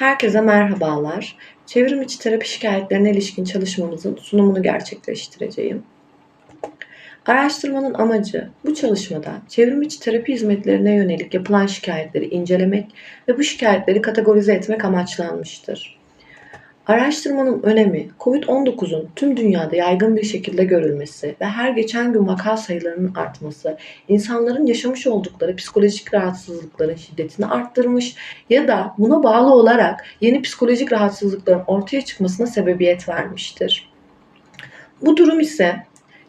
Herkese merhabalar. Çevrim içi terapi şikayetlerine ilişkin çalışmamızın sunumunu gerçekleştireceğim. Araştırmanın amacı bu çalışmada çevrim içi terapi hizmetlerine yönelik yapılan şikayetleri incelemek ve bu şikayetleri kategorize etmek amaçlanmıştır. Araştırmanın önemi COVID-19'un tüm dünyada yaygın bir şekilde görülmesi ve her geçen gün vaka sayılarının artması, insanların yaşamış oldukları psikolojik rahatsızlıkların şiddetini arttırmış ya da buna bağlı olarak yeni psikolojik rahatsızlıkların ortaya çıkmasına sebebiyet vermiştir. Bu durum ise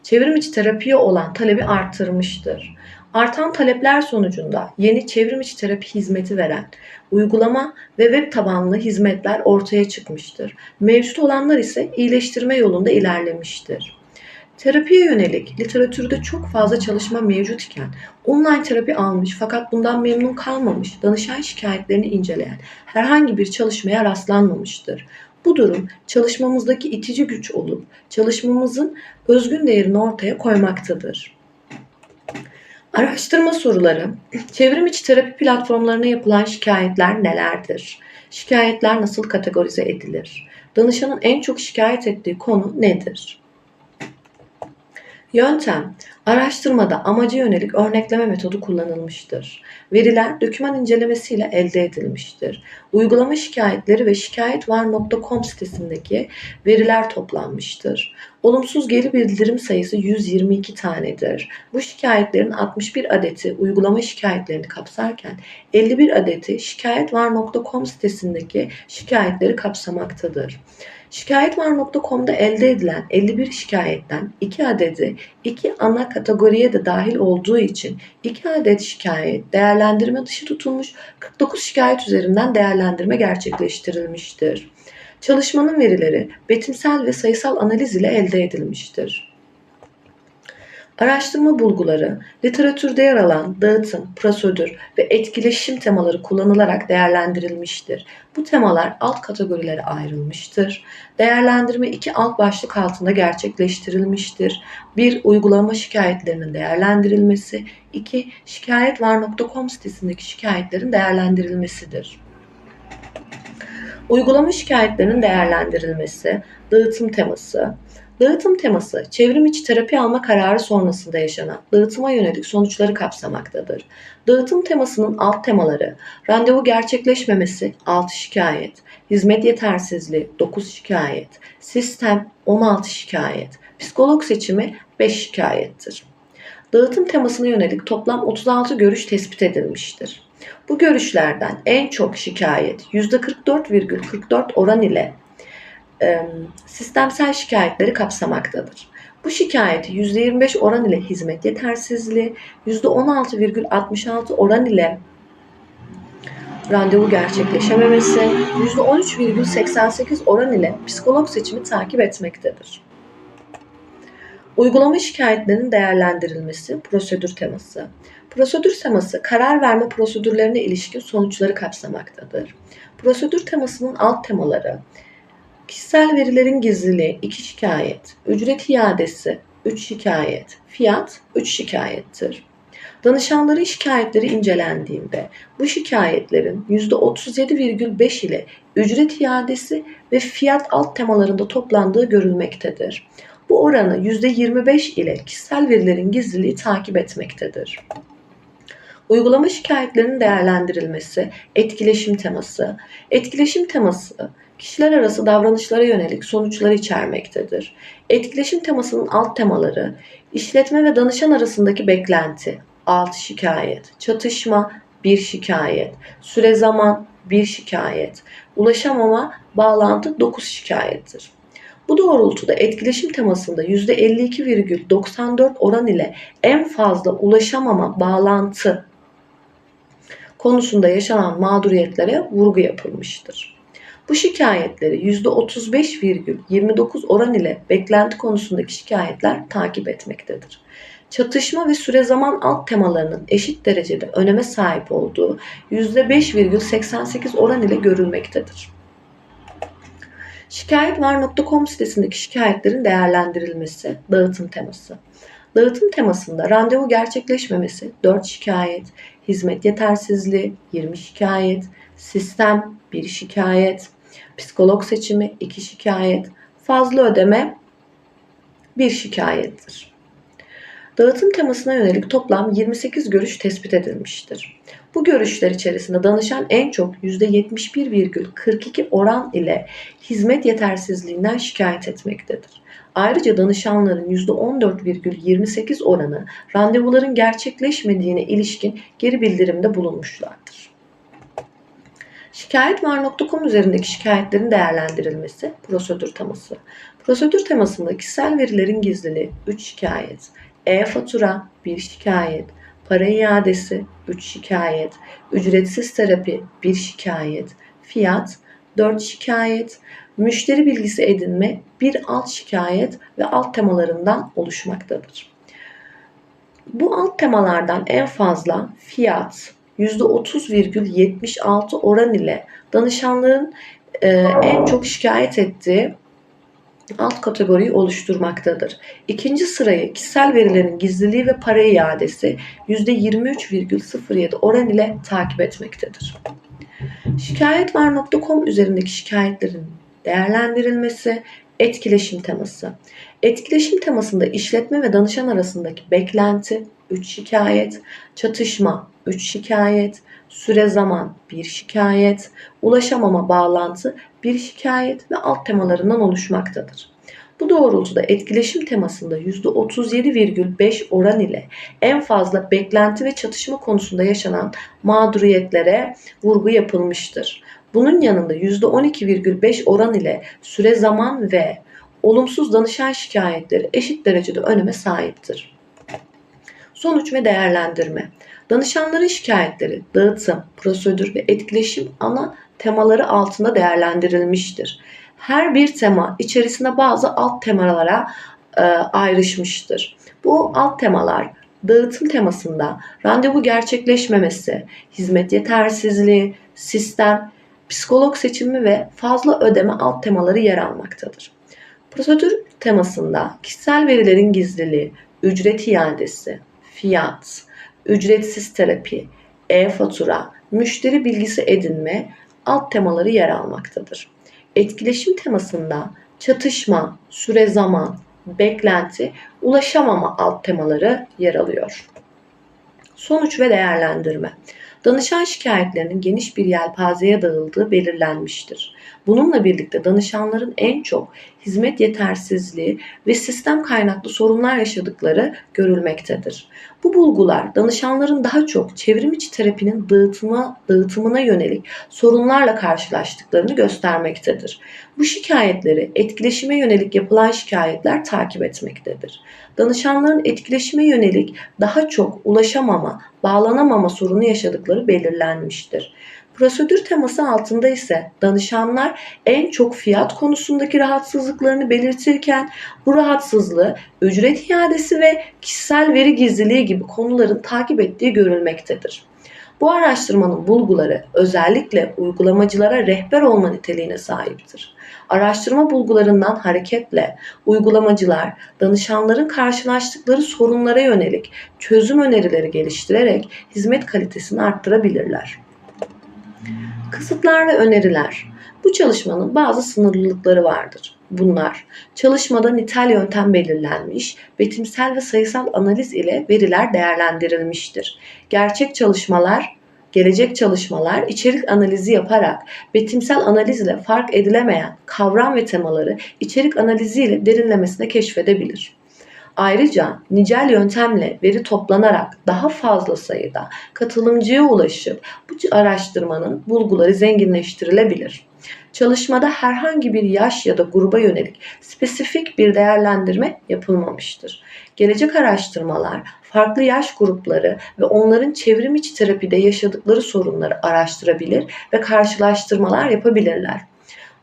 çevrim içi terapiye olan talebi arttırmıştır. Artan talepler sonucunda yeni çevrim içi terapi hizmeti veren uygulama ve web tabanlı hizmetler ortaya çıkmıştır. Mevcut olanlar ise iyileştirme yolunda ilerlemiştir. Terapiye yönelik literatürde çok fazla çalışma mevcut iken online terapi almış fakat bundan memnun kalmamış danışan şikayetlerini inceleyen herhangi bir çalışmaya rastlanmamıştır. Bu durum çalışmamızdaki itici güç olup çalışmamızın özgün değerini ortaya koymaktadır. Araştırma soruları. Çevrim içi terapi platformlarına yapılan şikayetler nelerdir? Şikayetler nasıl kategorize edilir? Danışanın en çok şikayet ettiği konu nedir? Yöntem, araştırmada amaca yönelik örnekleme metodu kullanılmıştır. Veriler döküman incelemesiyle elde edilmiştir. Uygulama şikayetleri ve şikayetvar.com sitesindeki veriler toplanmıştır. Olumsuz geri bildirim sayısı 122 tanedir. Bu şikayetlerin 61 adeti uygulama şikayetlerini kapsarken 51 adeti şikayetvar.com sitesindeki şikayetleri kapsamaktadır. Şikayetvar.com'da elde edilen 51 şikayetten 2 adedi 2 ana kategoriye de dahil olduğu için 2 adet şikayet değerlendirme dışı tutulmuş 49 şikayet üzerinden değerlendirme gerçekleştirilmiştir. Çalışmanın verileri betimsel ve sayısal analiz ile elde edilmiştir. Araştırma bulguları, literatürde yer alan dağıtım, prosedür ve etkileşim temaları kullanılarak değerlendirilmiştir. Bu temalar alt kategorilere ayrılmıştır. Değerlendirme iki alt başlık altında gerçekleştirilmiştir. 1. Uygulama şikayetlerinin değerlendirilmesi. 2. Şikayetvar.com sitesindeki şikayetlerin değerlendirilmesidir. Uygulama şikayetlerinin değerlendirilmesi, dağıtım teması, Dağıtım teması, çevrim içi terapi alma kararı sonrasında yaşanan dağıtıma yönelik sonuçları kapsamaktadır. Dağıtım temasının alt temaları, randevu gerçekleşmemesi 6 şikayet, hizmet yetersizliği 9 şikayet, sistem 16 şikayet, psikolog seçimi 5 şikayettir. Dağıtım temasına yönelik toplam 36 görüş tespit edilmiştir. Bu görüşlerden en çok şikayet %44,44 oran ile sistemsel şikayetleri kapsamaktadır. Bu şikayeti %25 oran ile hizmet yetersizliği, %16,66 oran ile randevu gerçekleşememesi, %13,88 oran ile psikolog seçimi takip etmektedir. Uygulama şikayetlerinin değerlendirilmesi, prosedür teması. Prosedür teması karar verme prosedürlerine ilişkin sonuçları kapsamaktadır. Prosedür temasının alt temaları Kişisel verilerin gizliliği 2 şikayet, ücret iadesi 3 şikayet, fiyat 3 şikayettir. Danışanların şikayetleri incelendiğinde bu şikayetlerin %37,5 ile ücret iadesi ve fiyat alt temalarında toplandığı görülmektedir. Bu oranı %25 ile kişisel verilerin gizliliği takip etmektedir. Uygulama şikayetlerinin değerlendirilmesi, etkileşim teması. Etkileşim teması kişiler arası davranışlara yönelik sonuçları içermektedir. Etkileşim temasının alt temaları, işletme ve danışan arasındaki beklenti, 6 şikayet, çatışma, 1 şikayet, süre zaman, 1 şikayet, ulaşamama, bağlantı 9 şikayettir. Bu doğrultuda etkileşim temasında %52,94 oran ile en fazla ulaşamama, bağlantı konusunda yaşanan mağduriyetlere vurgu yapılmıştır. Bu şikayetleri %35,29 oran ile beklenti konusundaki şikayetler takip etmektedir. Çatışma ve süre zaman alt temalarının eşit derecede öneme sahip olduğu %5,88 oran ile görülmektedir. Şikayetvar.com sitesindeki şikayetlerin değerlendirilmesi, dağıtım teması. Dağıtım temasında randevu gerçekleşmemesi 4 şikayet, hizmet yetersizliği 20 şikayet, sistem 1 şikayet, psikolog seçimi 2 şikayet, fazla ödeme 1 şikayettir. Dağıtım temasına yönelik toplam 28 görüş tespit edilmiştir. Bu görüşler içerisinde danışan en çok %71,42 oran ile hizmet yetersizliğinden şikayet etmektedir. Ayrıca danışanların %14,28 oranı randevuların gerçekleşmediğine ilişkin geri bildirimde bulunmuşlardır. Şikayetvar.com üzerindeki şikayetlerin değerlendirilmesi, prosedür teması. Prosedür temasında kişisel verilerin gizliliği 3 şikayet, e-fatura 1 şikayet, para iadesi 3 şikayet, ücretsiz terapi 1 şikayet, fiyat 4 şikayet, müşteri bilgisi edinme bir alt şikayet ve alt temalarından oluşmaktadır. Bu alt temalardan en fazla fiyat %30,76 oran ile danışanların e, en çok şikayet ettiği alt kategoriyi oluşturmaktadır. İkinci sırayı kişisel verilerin gizliliği ve para iadesi %23,07 oran ile takip etmektedir. Şikayetvar.com üzerindeki şikayetlerin değerlendirilmesi, etkileşim teması. Etkileşim temasında işletme ve danışan arasındaki beklenti 3 şikayet, çatışma 3 şikayet, süre zaman 1 şikayet, ulaşamama bağlantı 1 şikayet ve alt temalarından oluşmaktadır. Bu doğrultuda etkileşim temasında %37,5 oran ile en fazla beklenti ve çatışma konusunda yaşanan mağduriyetlere vurgu yapılmıştır. Bunun yanında %12,5 oran ile süre zaman ve olumsuz danışan şikayetleri eşit derecede öneme sahiptir. Sonuç ve değerlendirme. Danışanların şikayetleri, dağıtım, prosedür ve etkileşim ana temaları altında değerlendirilmiştir. Her bir tema içerisinde bazı alt temalara e, ayrışmıştır. Bu alt temalar dağıtım temasında randevu gerçekleşmemesi, hizmet yetersizliği, sistem, psikolog seçimi ve fazla ödeme alt temaları yer almaktadır. Prosedür temasında kişisel verilerin gizliliği, ücret iadesi, fiyat, ücretsiz terapi, e-fatura, müşteri bilgisi edinme alt temaları yer almaktadır. Etkileşim temasında çatışma, süre zaman, beklenti, ulaşamama alt temaları yer alıyor. Sonuç ve değerlendirme. Danışan şikayetlerinin geniş bir yelpazeye dağıldığı belirlenmiştir. Bununla birlikte danışanların en çok hizmet yetersizliği ve sistem kaynaklı sorunlar yaşadıkları görülmektedir. Bu bulgular danışanların daha çok çevrim içi terapinin dağıtıma, dağıtımına yönelik sorunlarla karşılaştıklarını göstermektedir. Bu şikayetleri etkileşime yönelik yapılan şikayetler takip etmektedir. Danışanların etkileşime yönelik daha çok ulaşamama, bağlanamama sorunu yaşadıkları belirlenmiştir. Prosedür teması altında ise danışanlar en çok fiyat konusundaki rahatsızlıklarını belirtirken bu rahatsızlığı ücret iadesi ve kişisel veri gizliliği gibi konuların takip ettiği görülmektedir. Bu araştırmanın bulguları özellikle uygulamacılara rehber olma niteliğine sahiptir. Araştırma bulgularından hareketle uygulamacılar danışanların karşılaştıkları sorunlara yönelik çözüm önerileri geliştirerek hizmet kalitesini arttırabilirler. Kısıtlar ve öneriler. Bu çalışmanın bazı sınırlılıkları vardır. Bunlar çalışmada nitel yöntem belirlenmiş, betimsel ve sayısal analiz ile veriler değerlendirilmiştir. Gerçek çalışmalar gelecek çalışmalar içerik analizi yaparak betimsel analizle fark edilemeyen kavram ve temaları içerik analiziyle derinlemesine keşfedebilir. Ayrıca nicel yöntemle veri toplanarak daha fazla sayıda katılımcıya ulaşıp bu araştırmanın bulguları zenginleştirilebilir. Çalışmada herhangi bir yaş ya da gruba yönelik spesifik bir değerlendirme yapılmamıştır. Gelecek araştırmalar farklı yaş grupları ve onların çevrim içi terapide yaşadıkları sorunları araştırabilir ve karşılaştırmalar yapabilirler.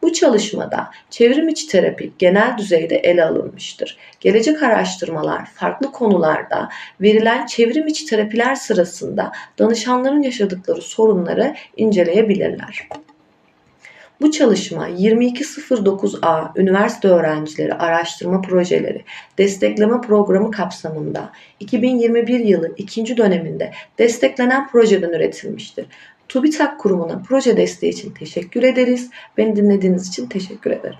Bu çalışmada çevrim içi terapi genel düzeyde ele alınmıştır. Gelecek araştırmalar farklı konularda verilen çevrim içi terapiler sırasında danışanların yaşadıkları sorunları inceleyebilirler. Bu çalışma 2209A üniversite öğrencileri araştırma projeleri destekleme programı kapsamında 2021 yılı ikinci döneminde desteklenen projeden üretilmiştir. TÜBİTAK kurumuna proje desteği için teşekkür ederiz. Beni dinlediğiniz için teşekkür ederim.